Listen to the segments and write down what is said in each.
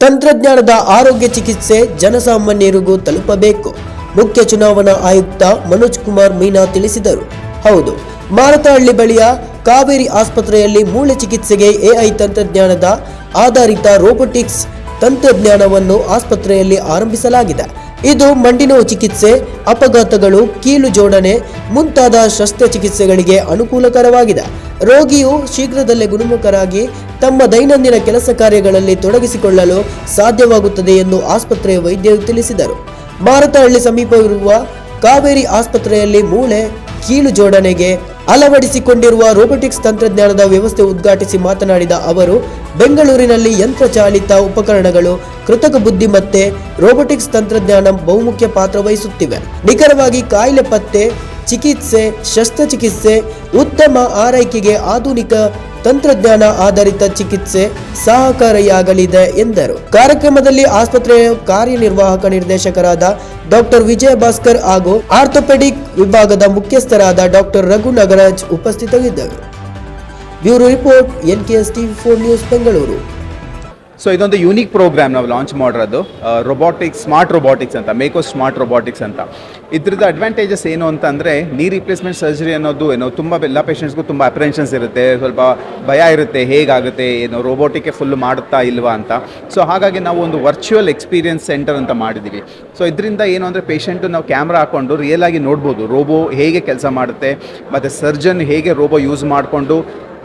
ತಂತ್ರಜ್ಞಾನದ ಆರೋಗ್ಯ ಚಿಕಿತ್ಸೆ ಜನಸಾಮಾನ್ಯರಿಗೂ ತಲುಪಬೇಕು. ಮುಖ್ಯ ಚುನಾವಣಾ ಆಯುಕ್ತ ಮನೋಜ್ ಕುಮಾರ್ ಮೀನಾ ತಿಳಿಸಿದರು. ಹೌದು, ಮಾರತಹಳ್ಳಿ ಬಳಿಯ ಕಾವೇರಿ ಆಸ್ಪತ್ರೆಯಲ್ಲಿ ಮೂಳೆ ಚಿಕಿತ್ಸೆಗೆ ಎಐ ತಂತ್ರಜ್ಞಾನದ ಆಧಾರಿತ ರೋಬೋಟಿಕ್ಸ್ ತಂತ್ರಜ್ಞಾನವನ್ನು ಆಸ್ಪತ್ರೆಯಲ್ಲಿ ಆರಂಭಿಸಲಾಗಿದೆ. ಇದು ಮಂಡಿನೋವು ಚಿಕಿತ್ಸೆ, ಅಪಘಾತಗಳು, ಕೀಲು ಜೋಡಣೆ ಮುಂತಾದ ಶಸ್ತ್ರಚಿಕಿತ್ಸೆಗಳಿಗೆ ಅನುಕೂಲಕರವಾಗಿದೆ. ರೋಗಿಯು ಶೀಘ್ರದಲ್ಲೇ ಗುಣಮುಖರಾಗಿ ತಮ್ಮ ದೈನಂದಿನ ಕೆಲಸ ಕಾರ್ಯಗಳಲ್ಲಿ ತೊಡಗಿಸಿಕೊಳ್ಳಲು ಸಾಧ್ಯವಾಗುತ್ತದೆ ಎಂದು ಆಸ್ಪತ್ರೆಯ ವೈದ್ಯರು ತಿಳಿಸಿದರು. ಮಾರತಹಳ್ಳಿ ಸಮೀಪವಿರುವ ಕಾವೇರಿ ಆಸ್ಪತ್ರೆಯಲ್ಲಿ ಮೂಳೆ, ಕೀಲು ಜೋಡಣೆಗೆ ಅಳವಡಿಸಿಕೊಂಡಿರುವ ರೋಬೋಟಿಕ್ಸ್ ತಂತ್ರಜ್ಞಾನದ ವ್ಯವಸ್ಥೆ ಉದ್ಘಾಟಿಸಿ ಮಾತನಾಡಿದ ಅವರು, ಬೆಂಗಳೂರಿನಲ್ಲಿ ಯಂತ್ರಚಾಲಿತ ಉಪಕರಣಗಳು, ಕೃತಕ ಬುದ್ಧಿಮತ್ತೆ ರೋಬೋಟಿಕ್ಸ್ ತಂತ್ರಜ್ಞಾನ ಬಹುಮುಖ್ಯ ಪಾತ್ರ ವಹಿಸುತ್ತಿವೆ. ನಿಖರವಾಗಿ ಕಾಯಿಲೆ ಪತ್ತೆ, ಚಿಕಿತ್ಸೆ, ಶಸ್ತ್ರಚಿಕಿತ್ಸೆ, ಉತ್ತಮ ಆರೈಕೆಗೆ ಆಧುನಿಕ ತಂತ್ರಜ್ಞಾನ ಆಧಾರಿತ ಚಿಕಿತ್ಸೆ ಸಹಕಾರಿಯಾಗಲಿದೆ ಎಂದರು. ಕಾರ್ಯಕ್ರಮದಲ್ಲಿ ಆಸ್ಪತ್ರೆಯ ಕಾರ್ಯನಿರ್ವಾಹಕ ನಿರ್ದೇಶಕರಾದ ಡಾಕ್ಟರ್ ವಿಜಯ ಭಾಸ್ಕರ್ ಹಾಗೂ ಆರ್ಥೋಪೆಡಿಕ್ ವಿಭಾಗದ ಮುಖ್ಯಸ್ಥರಾದ ಡಾಕ್ಟರ್ ರಘು ನಗರಾಜ್ ಉಪಸ್ಥಿತರಿದ್ದರು. Bureau report NKS TV four news Bengaluru. So ಇದೊಂದು ಯೂನಿಕ್ ಪ್ರೋಗ್ರಾಮ್ ನಾವು ಲಾಂಚ್ ಮಾಡಿರೋದು. ರೊಬಾಟಿಕ್ಸ್ ಸ್ಮಾರ್ಟ್ ರೊಬಾಟಿಕ್ಸ್ ಅಂತ ಮೇಕೋ ಸ್ಮಾರ್ಟ್ ರೊಬಾಟಿಕ್ಸ್ ಅಂತ. ಇದ್ರದ್ದು ಅಡ್ವಾಂಟೇಜಸ್ ಏನು ಅಂತಂದರೆ ನೀ ರಿಪ್ಲೇಸ್ಮೆಂಟ್ ಸರ್ಜರಿ ಅನ್ನೋದು ಏನೋ ತುಂಬ ಎಲ್ಲ ಪೇಷಂಟ್ಸ್ಗೂ ತುಂಬ ಅಪ್ರೆನ್ಷನ್ಸ್ ಇರುತ್ತೆ. ಸ್ವಲ್ಪ ಭಯ ಇರುತ್ತೆ, ಹೇಗಾಗುತ್ತೆ, ಏನೋ ರೋಬೋಟಿಕ್ಕೆ ಫುಲ್ ಮಾಡುತ್ತಾ ಇಲ್ವಾ ಅಂತ. ಸೊ ಹಾಗಾಗಿ ನಾವು ಒಂದು ವರ್ಚುವಲ್ ಎಕ್ಸ್ಪೀರಿಯನ್ಸ್ ಸೆಂಟರ್ ಅಂತ ಮಾಡಿದ್ದೀವಿ ಸೊ ಇದರಿಂದ ಏನು ಅಂದರೆ ಪೇಷಂಟು ನಾವು ಕ್ಯಾಮ್ರಾ ಹಾಕ್ಕೊಂಡು ರಿಯಲ್ ಆಗಿ ನೋಡ್ಬೋದು. ರೋಬೋ ಹೇಗೆ ಕೆಲಸ ಮಾಡುತ್ತೆ, ಮತ್ತು ಸರ್ಜನ್ ಹೇಗೆ ರೋಬೋ ಯೂಸ್ ಮಾಡಿಕೊಂಡು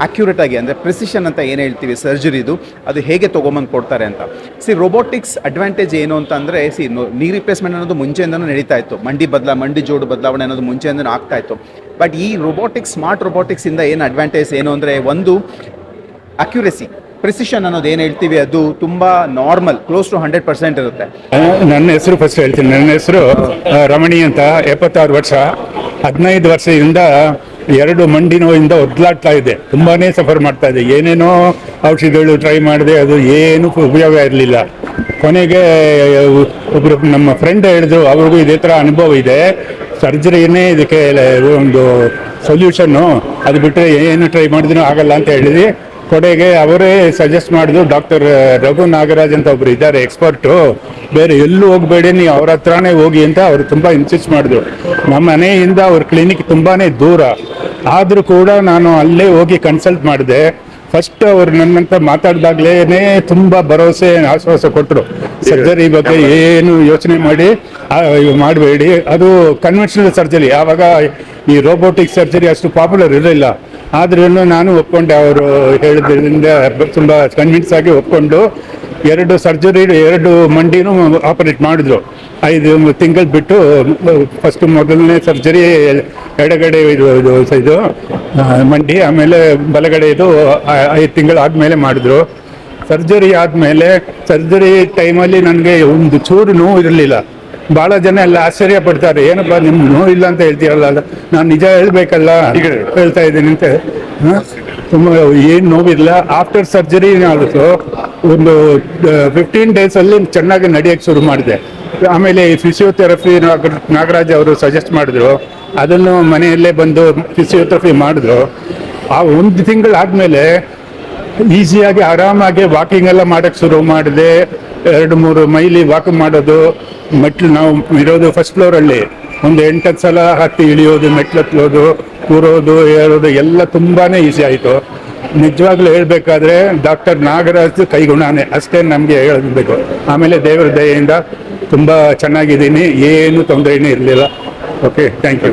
ಅಕ್ಯುರೇಟ್ ಆಗಿ ಅಂದರೆ ಪ್ರೆಸಿಷನ್ ಅಂತ ಏನು ಹೇಳ್ತೀವಿ? ಸರ್ಜರಿದು ಅದು ಹೇಗೆ ತೊಗೊಂಬಂದು ಕೊಡ್ತಾರೆ ಅಂತ. ಸಿ ರೋಬೋಟಿಕ್ಸ್ ಅಡ್ವಾಂಟೇಜ್ ಏನು ಅಂತ ಅಂದರೆ ಸಿ ನೀ ರಿಪ್ಲೇಸ್ಮೆಂಟ್ ಅನ್ನೋದು ಮುಂಚೆಯಿಂದನೂ ನಡೀತಾ ಇತ್ತು. ಮಂಡಿ ಬದಲ, ಮಂಡಿ ಜೋಡು ಬದಲಾವಣೆ ಅನ್ನೋದು ಮುಂಚೆಯಿಂದನೂ ಆಗ್ತಾ ಇತ್ತು. ಬಟ್ ಈ ರೋಬೋಟಿಕ್ಸ್ ಸ್ಮಾರ್ಟ್ ರೋಬೋಟಿಕ್ಸಿಂದ ಏನು ಅಡ್ವಾಂಟೇಜ್ ಏನು ಅಂದರೆ, ಒಂದು ಅಕ್ಯುರೆಸಿ ಪ್ರಿಸಿಷನ್ ಅನ್ನೋದು ಏನು ಹೇಳ್ತೀವಿ? ಅದು ತುಂಬ normal close to hundred percent ಇರುತ್ತೆ. ನನ್ನ ಹೆಸರು ಫಸ್ಟ್ ಹೇಳ್ತೀನಿ. ನನ್ನ ಹೆಸರು ರಮಣಿ ಅಂತ. ಎಪ್ಪತ್ತಾರು ವರ್ಷ, ಹದಿನೈದು ವರ್ಷದಿಂದ ಎರಡು ಮಂಡಿ ನೋವಿಂದ ಒದ್ಲಾಡ್ತಾ ಇದೆ. ತುಂಬಾನೇ ಸಫರ್ ಮಾಡ್ತಾ ಇದೆ. ಏನೇನೋ ಔಷಧಿಗಳು ಟ್ರೈ ಮಾಡಿದೆ ಅದು ಏನು ಉಪಯೋಗ ಇರಲಿಲ್ಲ. ಕೊನೆಗೆ ಒಬ್ರು ನಮ್ಮ ಫ್ರೆಂಡ್ ಹೇಳಿದ್ರು, ಅವ್ರಿಗೂ ಇದೇ ಥರ ಅನುಭವ ಇದೆ. ಸರ್ಜರಿನೇ ಇದಕ್ಕೆ ಒಂದು ಸೊಲ್ಯೂಷನ್ನು ಅದು ಬಿಟ್ಟರೆ ಏನು ಟ್ರೈ ಮಾಡಿದ್ರೂ ಆಗಲ್ಲ ಅಂತ ಹೇಳಿದ್ವಿ. ಕೊನೆಗೆ ಅವರೇ ಸಜೆಸ್ಟ್ ಮಾಡಿದ್ರು ಡಾಕ್ಟರ್ ರಘು ನಾಗರಾಜ್ ಅಂತ ಒಬ್ರು ಇದ್ದಾರೆ ಎಕ್ಸ್ಪರ್ಟು ಬೇರೆ ಎಲ್ಲೂ ಹೋಗಬೇಡಿ, ನೀವು ಅವ್ರ ಹತ್ರನೇ ಹೋಗಿ ಅಂತ ಅವರು ತುಂಬ ಇನ್ಸಿಸ್ಟ್ ಮಾಡಿದ್ರು. ನಮ್ಮ ಮನೆಯಿಂದ ಅವ್ರ ಕ್ಲಿನಿಕ್ ತುಂಬಾನೇ ದೂರ. ಆದರೂ ಕೂಡ ನಾನು ಅಲ್ಲೇ ಹೋಗಿ ಕನ್ಸಲ್ಟ್ ಮಾಡಿದೆ. ಫಸ್ಟ್ ಅವ್ರು ನನ್ನಂತ ಮಾತಾಡ್ದಾಗ್ಲೇನೆ ತುಂಬಾ ಭರವಸೆ, ಆಶ್ವಾಸ ಕೊಟ್ಟರು ಸರ್ಜರಿ ಬಗ್ಗೆ ಏನು ಯೋಚನೆ ಮಾಡಿ ಮಾಡಬೇಡಿ. ಅದು ಕನ್ವೆನ್ಷನಲ್ ಸರ್ಜರಿ ಆವಾಗ ಈ ರೋಬೋಟಿಕ್ ಸರ್ಜರಿ ಅಷ್ಟು ಪಾಪ್ಯುಲರ್ ಇರಲಿಲ್ಲ. ಆದ್ರೂ ನಾನು ಒಪ್ಕೊಂಡೆ, ಅವರು ಹೇಳಿದ್ರಿಂದ ತುಂಬ ಕನ್ವಿನ್ಸ್ ಆಗಿ ಒಪ್ಕೊಂಡು ಎರಡು ಸರ್ಜರಿ ಎರಡು ಮಂಡಿನೂ ಆಪರೇಟ್ ಮಾಡಿದ್ರು. ಐದು ತಿಂಗಳು ಬಿಟ್ಟು ಫಸ್ಟ್ ಮೊದಲನೇ ಸರ್ಜರಿ ಎಡಗಡೆ ಇದು ಇದು ಮಂಡಿ, ಆಮೇಲೆ ಬಲಗಡೆ ಇದು ಐದು ತಿಂಗಳು ಆದಮೇಲೆ ಮಾಡಿದ್ರು. ಸರ್ಜರಿ ಆದಮೇಲೆ ಸರ್ಜರಿ ಟೈಮಲ್ಲಿ ನನಗೆ ಒಂದು ಚೂರು ನೋವು ಇರಲಿಲ್ಲ ಭಾಳ ಜನ ಎಲ್ಲ ಆಶ್ಚರ್ಯ ಪಡ್ತಾರೆ ಏನಪ್ಪ ನಿಮ್ಗೆ ನೋವು ಇಲ್ಲ ಅಂತ ಹೇಳ್ತೀರಲ್ಲ ನಾನು ನಿಜ ಹೇಳ್ಬೇಕಲ್ಲ ಹೇಳ್ತಾ ಇದ್ದೀನಿ ಅಂತ. ತುಂಬಾ ಏನು ನೋವಿಲ್ಲ ಆಫ್ಟರ್ ಸರ್ಜರಿ ಆಲ್ಸೋ ಒಂದು ಫಿಫ್ಟೀನ್ ಡೇಸಲ್ಲಿ ಚೆನ್ನಾಗಿ ನಡೆಯೋಕ್ಕೆ ಶುರು ಮಾಡಿದೆ. ಆಮೇಲೆ ಈ ಫಿಸಿಯೋಥೆರಪಿ ನಾಗರಾಜ್ ಅವರು ಸಜೆಸ್ಟ್ ಮಾಡಿದ್ರು ಅದನ್ನು ಮನೆಯಲ್ಲೇ ಬಂದು ಫಿಸಿಯೋಥೆರಪಿ ಮಾಡಿದ್ರು. ಆ ಒಂದು ತಿಂಗಳಾದ್ಮೇಲೆ ಈಸಿಯಾಗಿ ಆರಾಮಾಗಿ ವಾಕಿಂಗ್ ಎಲ್ಲ ಮಾಡಕ್ಕೆ ಶುರು ಮಾಡಿದೆ. ಎರಡು ಮೂರು ಮೈಲಿ ವಾಕ್ ಮಾಡೋದು, ಮೆಟ್ಲು ನಾವು ಇರೋದು ಫಸ್ಟ್ ಫ್ಲೋರಲ್ಲಿ ಒಂದು ಎಂಟತ್ತು ಸಲ ಹತ್ತಿ ಇಳಿಯೋದು, ಮೆಟ್ಲು ಹತ್ತೋದು ಕೂರೋದು, ಏರೋದು, ಎಲ್ಲ ತುಂಬಾನೇ ಈಸಿ ಆಯಿತು. ನಿಜವಾಗ್ಲೂ ಹೇಳಬೇಕಾದ್ರೆ ಡಾಕ್ಟರ್ ನಾಗರಾಜ್ ಕೈಗುಣನೇ, ಅಷ್ಟೇ ನಮಗೆ ಹೇಳಬೇಕು. ಆಮೇಲೆ ದೇವರ ದಯೆಯಿಂದ ತುಂಬ ಚೆನ್ನಾಗಿದ್ದೀನಿ, ಏನು ತೊಂದರೆನೇ ಇರಲಿಲ್ಲ. Okay thank you